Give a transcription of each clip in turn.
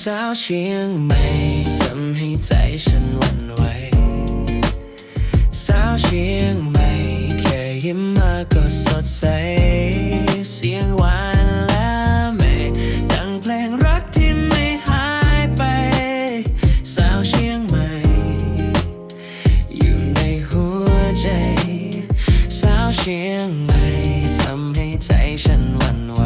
สาวเชียงใหม่ทำให้ใจฉันวั่นไหว สาวเชียงใหม่แค่ยิ้มมาก็สดใส เสียงหวานและไม่ดังเพลงรักที่ไม่หายไป สาวเชียงใหม่ อยู่ในหัวใจ สาวเชียงใหม่ทำให้ใจฉันวั่นไหว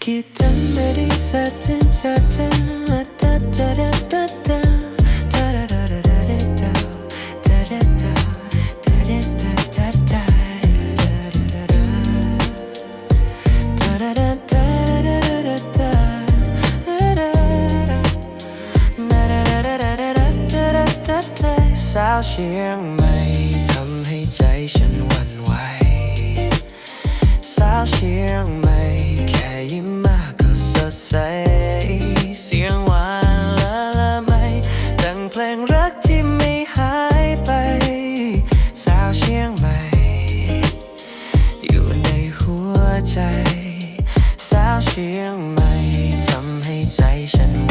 Gidenleri zaten zaten Da da ใส เสียงหวานละละไมดังเพลงรักที่ไม่หายไป สาวเชียงใหม่ อยู่ในหัวใจ สาวเชียงใหม่ทำให้ใจฉัน